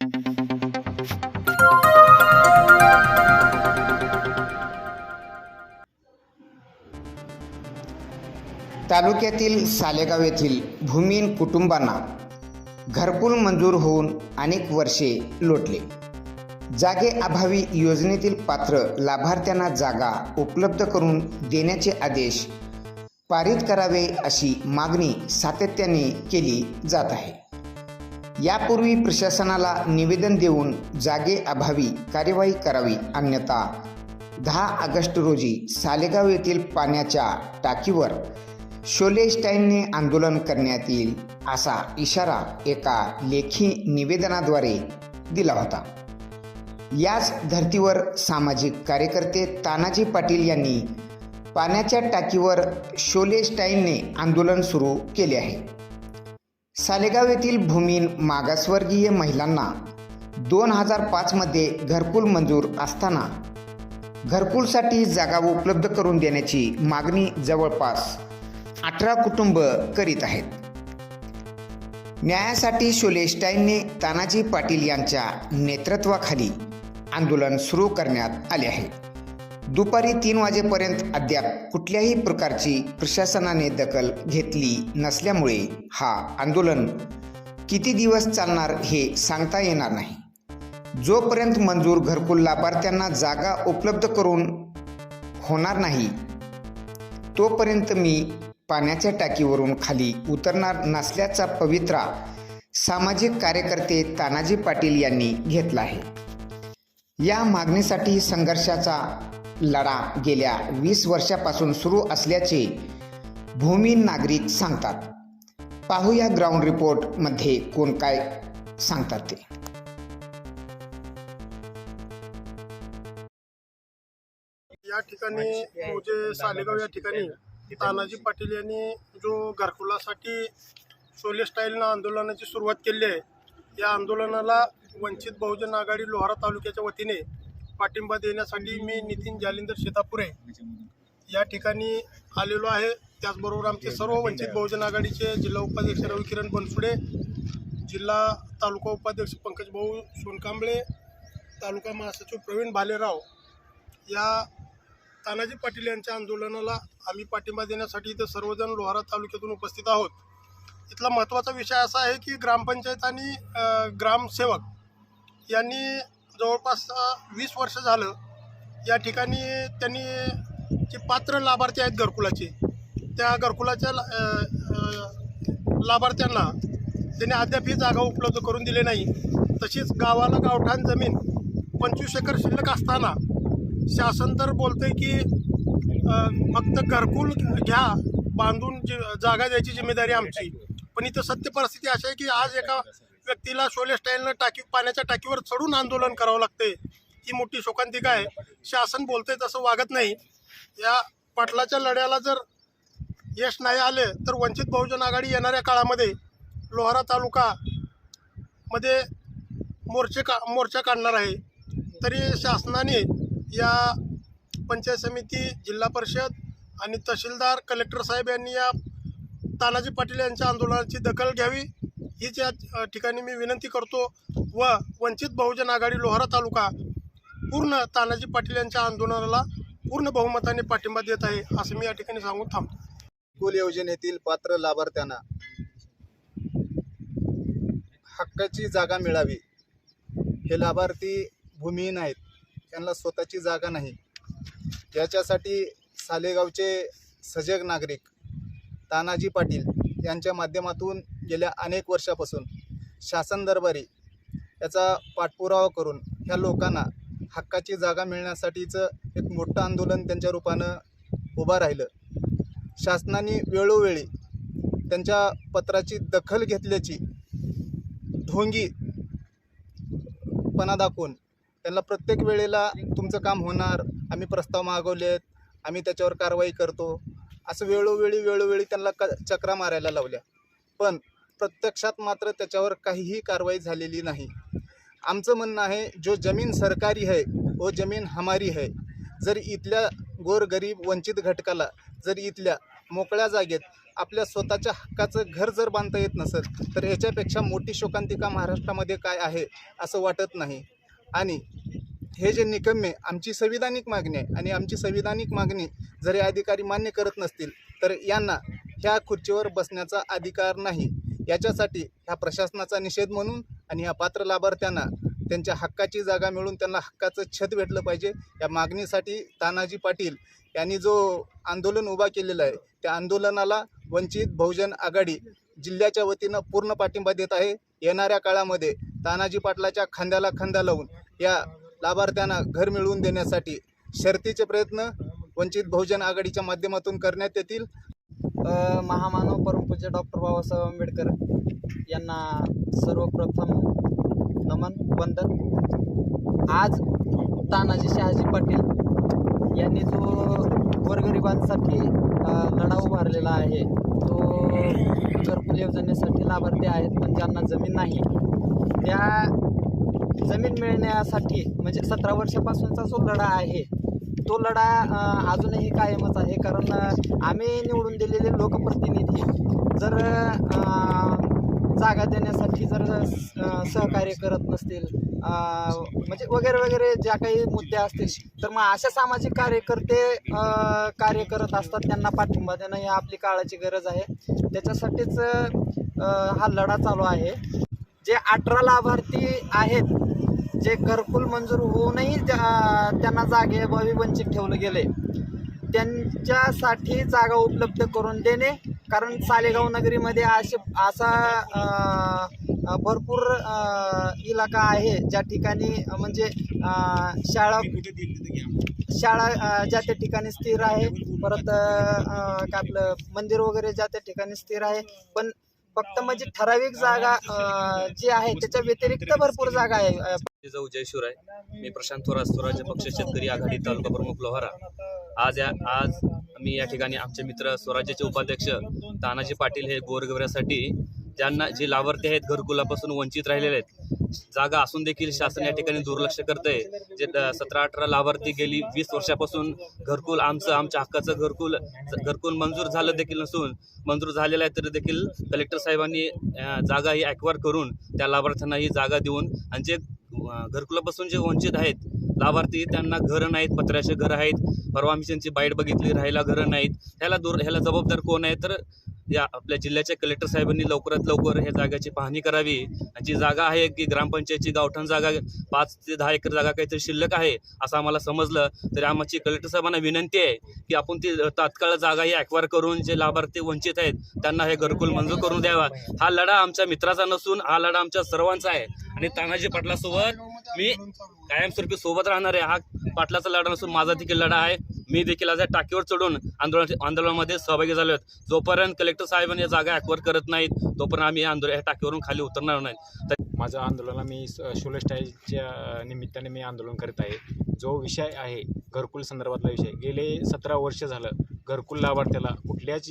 तालुक्यातील सालेगाव येथील भूमीन कुटुंबांना घरकुल मंजूर होऊन अनेक वर्षे लोटले. जागे अभावी योजनेतील पात्र लाभार्थ्यांना जागा उपलब्ध करून देण्याचे आदेश पारित करावे अशी मागणी सातत्याने केली जात आहे. यापूर्वी प्रशासनाला निवेदन देऊन जागे अभावी कार्यवाही करावी अन्यथा दहा ऑगस्ट रोजी सालेगाव येथील पाण्याच्या टाकीवर शोलेस्टाईनने आंदोलन करण्यात येईल असा इशारा एका लेखी निवेदनाद्वारे दिला होता. याच धर्तीवर सामाजिक कार्यकर्ते तानाजी पाटील यांनी पाण्याच्या टाकीवर शोलेस्टाईनने आंदोलन सुरू केले आहे. सालेगाव येथील भूमीन मागासवर्गीय महिलांना दोन हजार पाचमध्ये घरकुल मंजूर असताना घरकुलसाठी जागा उपलब्ध करून देण्याची मागणी जवळपास अठरा कुटुंब करीत आहेत. न्यायासाठी शोलेस्टाईनने तानाजी पाटील यांच्या नेतृत्वाखाली आंदोलन सुरू करण्यात आले आहे. दुपारी तीन वाजेपर्यंत अद्याप कुठल्याही प्रकारची प्रशासनाने दखल घेतली नसल्यामुळे हा आंदोलन किती दिवस चालणार हे सांगता येणार नाही. जोपर्यंत मंजूर घरकुल लाभार्थ्यांना जागा उपलब्ध करून होणार नाही तोपर्यंत मी पाण्याच्या टाकीवरून खाली उतरणार नसल्याचा पवित्रा सामाजिक कार्यकर्ते तानाजी पाटील यांनी घेतला आहे. या मागणीसाठी संघर्षाचा लढा गेल्या वीस वर्षापासून सुरू असल्याचे भूमी नागरिक सांगतात. पाहूया ग्राउंड रिपोर्टमध्ये कोण काय सांगतात ते. या ठिकाणी म्हणजे सालेगाव या ठिकाणी तानाजी पाटील यांनी जो घरकुलासाठी सोले स्टाईलनं आंदोलनाची सुरुवात केली आहे या आंदोलनाला वंचित बहुजन आघाडी लोहारा तालुक्याच्या वतीने पाठिंबा देण्यासाठी मी नितीन जालिंदर शेतापुरे या ठिकाणी आलेलो आहे. त्याचबरोबर आमचे सर्व वंचित बहुजन आघाडीचे जिल्हा उपाध्यक्ष रविकिरण बनसुडे जिल्हा तालुका उपाध्यक्ष पंकज भाऊ सोनकांबळे तालुका महासचिव प्रवीण भालेराव या तानाजी पाटील यांच्या आंदोलनाला आम्ही पाठिंबा देण्यासाठी इथं सर्वजण लोहारा तालुक्यातून उपस्थित आहोत. इथला महत्त्वाचा विषय असा आहे की ग्रामपंचायत आणि ग्रामसेवक यांनी जवळपास वीस वर्ष झालं. या ठिकाणी त्यांनी जे पात्र लाभार्थी आहेत घरकुलाचे त्या घरकुलाच्या ला- लाभार्थ्यांना त्यांनी अद्याप ही जागा उपलब्ध करून दिली नाही. तशीच गावाला गावठाण जमीन पंचवीस एकर शिल्लक असताना शासन तर आहे की फक्त घरकुल घ्या बांधून जी जागा द्यायची जिम्मेदारी आमची. पण इथं सत्य परिस्थिती अशी आहे की आज एका व्यक्तीला शोले स्टाईलनं टाकी पाण्याच्या टाकीवर चढून आंदोलन करावं लागते ही मोठी शोकांतिका आहे. शासन बोलतंय तसं वागत नाही. या पाटलाच्या लढ्याला जर यश नाही आले तर वंचित बहुजन आघाडी येणाऱ्या काळामध्ये लोहारा तालुका मध्ये मोर्चे का मोर्चा काढणार आहे. तरी शासनाने या पंचायत समिती जिल्हा परिषद आणि तहसीलदार कलेक्टर साहेब यांनी या तानाजी पाटील यांच्या आंदोलनाची दखल घ्यावी. हीच या ठिकाणी मी विनंती करतो व वंचित बहुजन आघाडी लोहारा तालुका पूर्ण तानाजी पाटील यांच्या आंदोलनाला पूर्ण बहुमताने पाठिंबा देत आहे असं मी या ठिकाणी सांगून थांबतो. कुल योजनेतील पात्र लाभार्थ्यांना हक्काची जागा मिळावी. हे लाभार्थी भूमिहीन आहेत. त्यांना स्वतःची जागा नाही. याच्यासाठी सालेगावचे सजग नागरिक तानाजी पाटील यांच्या माध्यमातून गेल्या अनेक वर्षापासून शासन दरबारी याचा पाठपुरावा करून ह्या लोकांना हक्काची जागा मिळण्यासाठीचं एक मोठं आंदोलन त्यांच्या रूपानं उभं राहिलं. शासनाने वेळोवेळी त्यांच्या पत्राची दखल घेतल्याची ढोंगी पणा दाखवून त्यांना प्रत्येक वेळेला तुमचं काम होणार आम्ही प्रस्ताव मागवले आहेत आम्ही त्याच्यावर कारवाई करतो असं वेळोवेळी वेळोवेळी त्यांना क चक्रा मारायला लावल्या. पण प्रत्यक्षात मात्र त्याच्यावर काहीही कारवाई झालेली नाही. आमचं म्हणणं आहे जो जमीन सरकारी है वो जमीन हमारी है जर इथल्या गोरगरीब वंचित घटकाला जर इथल्या मोकळ्या जागेत आपल्या स्वतःच्या हक्काचं घर जर बांधता येत नसेल तर याच्यापेक्षा मोठी शोकांतिका महाराष्ट्रामध्ये काय आहे असं वाटत नाही. आणि हे जे निकम्मे आमची संविधानिक मागणी आहे आणि आमची संविधानिक मागणी जर हे अधिकारी मान्य करत नसतील तर यांना ह्या खुर्चीवर बसण्याचा अधिकार नाही. याच्यासाठी ह्या प्रशासनाचा निषेध म्हणून आणि ह्या पात्र लाभार्थ्यांना त्यांच्या हक्काची जागा मिळून त्यांना हक्काचं छत भेटलं पाहिजे. या मागणीसाठी तानाजी पाटील यांनी जो आंदोलन उभा केलेलं आहे त्या आंदोलनाला वंचित बहुजन आघाडी जिल्ह्याच्या वतीनं पूर्ण पाठिंबा देत आहे. येणाऱ्या काळामध्ये तानाजी पाटलाच्या खांद्याला खांदा लावून या लाभार्थ्यांना घर मिळवून देण्यासाठी शर्तीचे प्रयत्न वंचित बहुजन आघाडीच्या माध्यमातून करण्यात येतील. महामानव परमपूज्य डॉक्टर बाबासाहेब आंबेडकर यांना सर्वप्रथम नमन वंदन. आज तानाजी शहाजी पाटील यांनी जो गोरगरिबांसाठी लढा उभारलेला आहे तो घरकुल योजनेसाठी लाभार्थी आहेत पण ज्यांना जमीन नाही त्या जमीन मिळण्यासाठी म्हणजे सतरा वर्षापासूनचा जो लढा आहे तो लढा अजूनही कायमच आहे. कारण आम्ही निवडून दिलेले लोकप्रतिनिधी जर जागा देण्यासाठी जर सहकार्य करत नसतील म्हणजे वगैरे वगैरे ज्या काही मुद्दे असतील तर मग अशा सामाजिक कार्यकर्ते कार्य करत असतात त्यांना पाठिंबा देणं ही आपली काळाची गरज आहे. त्याच्यासाठीच हा लढा चालू आहे. जे अठरा लाभार्थी आहेत जे घरकुल मंजूर होऊनही त्या- त्यांना जागेअभावी वंचित ठेवलं गेले. त्यांच्यासाठी जागा उपलब्ध करून देणे कारण सालेगाव नगरीमध्ये असे असा भरपूर इलाका आहे ज्या ठिकाणी म्हणजे शाळा शाळा ज्या त्या ठिकाणी स्थिर आहे परत काय आपलं मंदिर वगैरे ज्या त्या ठिकाणी स्थिर आहे पण फक्त म्हणजे ठराविक जागा जी आहे त्याच्या व्यतिरिक्त भरपूर जागा आहे जाऊ जय शिवराय. मी प्रशांत थोरात स्वराज्य पक्ष शेतकरी आघाडी तालुका प्रमुख लोहारा. आज या आज मी या ठिकाणी आमचे मित्र स्वराज्याचे उपाध्यक्ष तानाजी पाटील हे गोरगवऱ्यासाठी ज्यांना जे लाभार्थी आहेत घरकुलापासून वंचित राहिलेले आहेत जागा असून देखील शासन या ठिकाणी दुर्लक्ष करतंय. जे सतरा अठरा लाभार्थी गेली वीस वर्षापासून घरकुल आमचं आमच्या हक्काचं घरकुल घरकुल मंजूर झालं देखील नसून मंजूर झालेलं आहे तरी देखील कलेक्टर साहेबांनी जागा ही ॲक्वायर करून त्या लाभार्थ्यांना ही जागा देऊन आणि जे घरकुलापासून जे वंचित आहेत लाभार्थी त्यांना घरं नाहीत पत्र्याचे घरं आहेत परवा बाईट बघितली राहायला घरं नाहीत ह्याला दूर ह्याला जबाबदार कोण आहे? तर या आपल्या जिल्ह्याच्या कलेक्टर साहेबांनी लवकरात लवकर ह्या जागेची पाहणी करावी. जी जागा आहे की ग्रामपंचायतची गावठण जागा पाच ते दहा एकर जागा काहीतरी शिल्लक आहे असं आम्हाला समजलं. तरी आमची कलेक्टर साहेबांना विनंती आहे की आपण ती तात्काळ जागा ही ॲक्वायर करून जे लाभार्थी वंचित आहेत त्यांना हे घरकुल मंजूर करून द्यावा. हा लढा आमच्या मित्राचा नसून हा लढा आमच्या सर्वांचा आहे. आणि तानाजी पाटलासोबत मी कायमस्वरूपी सोबत राहणार आहे. हा पाटलाचा लढा नसून माझा देखील लढा आहे. मी देखील आज या टाकीवर चढून आंदोलन आंदोलनामध्ये सहभागी झालो आहेत जोपर्यंत कलेक्टर साहेबांनी या जागा ॲक्वर करत नाहीत तोपर्यंत आम्ही आंदोलन या टाकीवरून खाली उतरणार नाही. माझं आंदोलनाला मी शोलेस्टाईलच्या निमित्ताने मी आंदोलन करत आहे. जो विषय आहे घरकुल संदर्भातला विषय गेले सतरा वर्ष झालं घरकुल लाभार्थ्याला कुठल्याच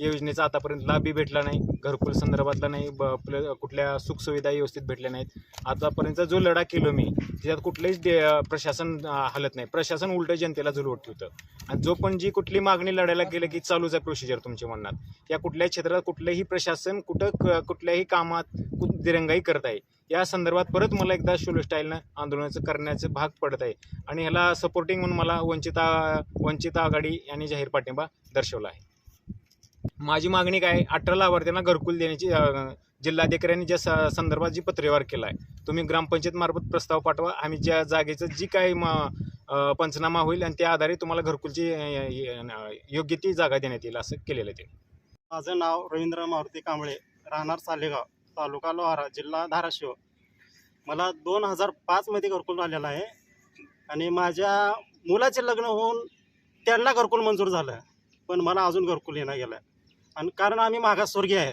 या योजनेचा आतापर्यंत लाभही भेटला नाही घरकुल संदर्भातला नाही ब प्ल- कुठल्या सुखसुविधा व्यवस्थित भेटल्या नाहीत. आतापर्यंत जो लढा केलो मी त्याच्यात कुठलंही दे प्रशासन हलत नाही. प्रशासन उलटं जनतेला झुलवत ठेवतं. आणि जो पण जी कुठली मागणी लढायला गेलं की चालूच आहे प्रोसिजर तुमच्या म्हणण्यात या कुठल्याही क्षेत्रात कुठलंही प्रशासन कुठं क- कुठल्याही कामात कु- दिरंगाई करत आहे या संदर्भात परत मला एकदा शोलो स्टाईलनं आंदोलनाचं करण्याचं भाग पडत आहे. आणि ह्याला सपोर्टिंग म्हणून मला वंचिता वंचिता आघाडी यांनी जाहीर पाठिंबा दर्शवला आहे. माझी मागणी काय अठरा लाभार्थ्यांना घरकुल देण्याची जिल्हाधिकाऱ्यांनी ज्या स- संदर्भात जी पत्रव्यवहार केला आहे तुम्ही ग्रामपंचायत मार्फत प्रस्ताव पाठवा. आम्ही ज्या जागेचं जी काही म पंचनामा होईल आणि त्या आधारे तुम्हाला घरकुलची योग्य ती जागा देण्यात येईल असं केलेलं आहे ते. माझं नाव रवींद्र मारुती कांबळे राहणार सालेगाव तालुका लोहारा जिल्हा धाराशिव. मला दोन हजार पाचमध्ये घरकुल आलेलं आहे आणि माझ्या मुलाचे लग्न होऊन त्यांना घरकुल मंजूर झालं पण मला अजून घरकुल येणं गेलं आणि कारण आम्ही मागासवर्गीय आहे.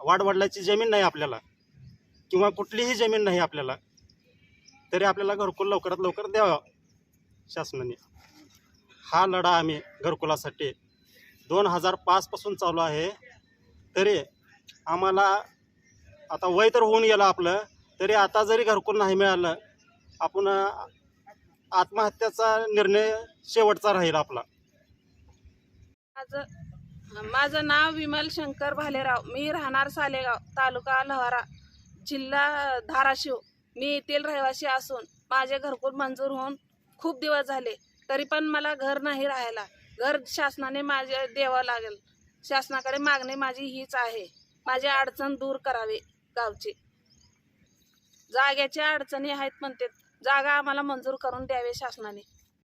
वाडवडिलाची जमीन नाही आपल्याला. किंवा कुठलीही जमीन नाही आपल्याला. तरी आपल्याला घरकुल लवकरात लवकर द्यावं शासनाने. हा लढा आम्ही घरकुलासाठी दोन हजार पाचपासून चालू आहे. तरी आम्हाला आता वय तर होऊन गेलं आपलं. तरी आता जरी घरकुल नाही मिळालं आपण आत्महत्याचा निर्णय शेवटचा राहील आपला. आज माझं नाव विमल शंकर भालेराव. मी राहणार सालेगाव तालुका लोहारा जिल्हा धाराशिव. मी येथील रहिवासी असून माझे घरकुल मंजूर होऊन खूप दिवस झाले. तरी पण मला घर नाही राहायला. घर शासनाने माझे द्यावं लागेल. शासनाकडे मागणी माझी हीच आहे. माझी अडचण दूर करावी गावची. जाग्याच्या अडचणी आहेत म्हणते. जागा आम्हाला मंजूर करून द्यावे शासनाने.